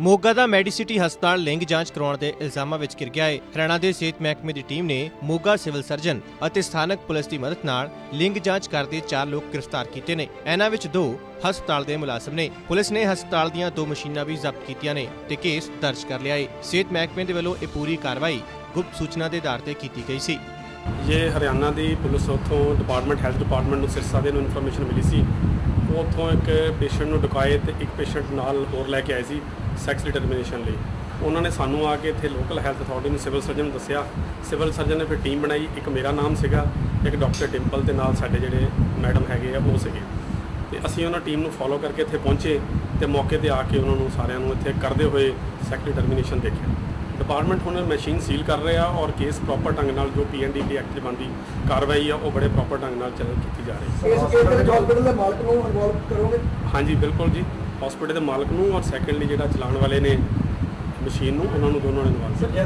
ਮੋਗਾ ਦਾ Medicity ਹਸਪਤਾਲ ਲਿੰਗ ਜਾਂਚ ਕਰਾਉਣ ਦੇ ਇਲਜ਼ਾਮਾਂ ਵਿੱਚ ਘਿਰ ਗਿਆ ਹੈ ਹਰਿਆਣਾ ਦੇ ਸਿਹਤ ਮਹਿਕਮੇ ਦੀ ਟੀਮ ਨੇ ਮੋਗਾ ਸਿਵਲ ਸਰਜਨ ਅਤੇ ਸਥਾਨਕ ਪੁਲਿਸ ਦੀ ਮਦਦ ਨਾਲ ਲਿੰਗ ਜਾਂਚ ਕਰਦੇ ਚਾਰ ਲੋਕ ਗ੍ਰਿਫਤਾਰ ਕੀਤੇ ਨੇ। ਇਹਨਾਂ ਵਿੱਚ ਦੋ ਹਸਪਤਾਲ ਦੇ ਮੁਲਾਜ਼ਮ ਨੇ। ਪੁਲਿਸ ਨੇ ਹਸਪਤਾਲ ਦੀਆਂ ਦੋ ਮਸ਼ੀਨਾਂ ਵੀ ਜ਼ਬਤ ਕੀਤੀਆਂ ਨੇ ਤੇ ਕੇਸ ਦਰਜ ਕਰ ਲਿਆ ਹੈ ਸਿਹਤ ਮਹਿਕਮੇ ਦੇ ਵੱਲੋਂ ਇਹ ਪੂਰੀ ਕਾਰਵਾਈ ਗੁਪਤ ਸੂਚਨਾ ਦੇ ਆਧਾਰ ਤੇ ਕੀਤੀ ਗਈ ਸੀ। ਇਹ ਹਰਿਆਣਾ ਦੀ ਪੁਲਿਸ ਉੱਥੋਂ ਡਿਪਾਰਟਮੈਂਟ ਹੈਲਥ ਡਿਪਾਰਟਮੈਂਟ ਨੂੰ ਸਿਰਸਾ ਦੇ ਨੂੰ ਇਨਫੋਰਮੇਸ਼ਨ ਮਿਲੀ ਸੀ। ਉਹ ਇੱਕ ਪੇਸ਼ੈਂਟ ਨੂੰ ਡਕਾਏ ਤੇ ਇੱਕ ਪੇਸ਼ੈਂਟ ਨਾਲ ਹੋਰ ਲੈ ਕੇ ਆਏ ਸੀ। ਸੈਕਸ ਡਿਟਰਮੀਨੇਸ਼ਨ ਲਈ। ਉਹਨਾਂ ਨੇ ਸਾਨੂੰ ਆ ਕੇ ਇੱਥੇ ਲੋਕਲ ਹੈਲਥ ਅਥਾਰਟੀ ਨੂੰ ਸਿਵਲ ਸਰਜਨ ਨੂੰ ਦੱਸਿਆ। ਸਿਵਲ ਸਰਜਨ ਨੇ ਫਿਰ ਟੀਮ ਬਣਾਈ। ਇੱਕ ਮੇਰਾ ਨਾਮ ਸੀਗਾ ਇੱਕ ਡਾਕਟਰ ਟਿੰਪਲ ਤੇ ਨਾਲ ਸਾਡੇ ਜਿਹੜੇ ਮੈਡਮ ਹੈਗੇ ਆ ਉਹ ਸੀਗੇ। ਤੇ ਅਸੀਂ ਉਹਨਾਂ ਟੀਮ ਨੂੰ ਫੋਲੋ ਕਰਕੇ ਇੱਥੇ ਪਹੁੰਚੇ ਤੇ ਮੌਕੇ ਤੇ ਆ ਕੇ ਉਹਨਾਂ ਨੂੰ ਸਾਰਿਆਂ ਨੂੰ ਇੱਥੇ ਕਰਦੇ ਹੋਏ ਸੈਕਸ ਡਿਟਰਮੀਨੇਸ਼ਨ ਦੇਖਿਆ। ਡਿਪਾਰਟਮੈਂਟ ਹੁਣ ਮਸ਼ੀਨ ਸੀਲ ਕਰ ਰਿਹਾ ਔਰ ਕੇਸ ਪ੍ਰੋਪਰ ਢੰਗ ਨਾਲ ਜੋ ਪੀਐਨਡੀਟੀ ਐਕਟ 'ਚ ਬਣਦੀ ਕਾਰਵਾਈ ਆ ਉਹ ਬੜੇ ਪ੍ਰੋਪਰ ਢੰਗ ਨਾਲ ਚੱਲ ਕੀਤੀ ਜਾ ਰਹੀ ਹੈ। ਇਸ ਕੇਸ ਦੇ ਵਿੱਚ ਹਸਪੀਟਲ ਦੇ ਮਾਲਕ ਨੂੰ ਇਨਵੋਲਵ ਕਰੋਗੇ? ਹਾਂਜੀ ਬਿਲਕੁਲ ਜੀ। ਹਸਪੀਟਲ ਦੇ ਮਾਲਕ ਨੂੰ ਔਰ ਸੈਕੰਡਲੀ ਜਿਹੜਾ ਚਲਾਉਣ ਵਾਲੇ ਨੇ ਮਸ਼ੀਨ ਨੂੰ, ਉਹਨਾਂ ਨੂੰ ਦੋਨਾਂ ਨੂੰ ਇਨਵਾਲਵ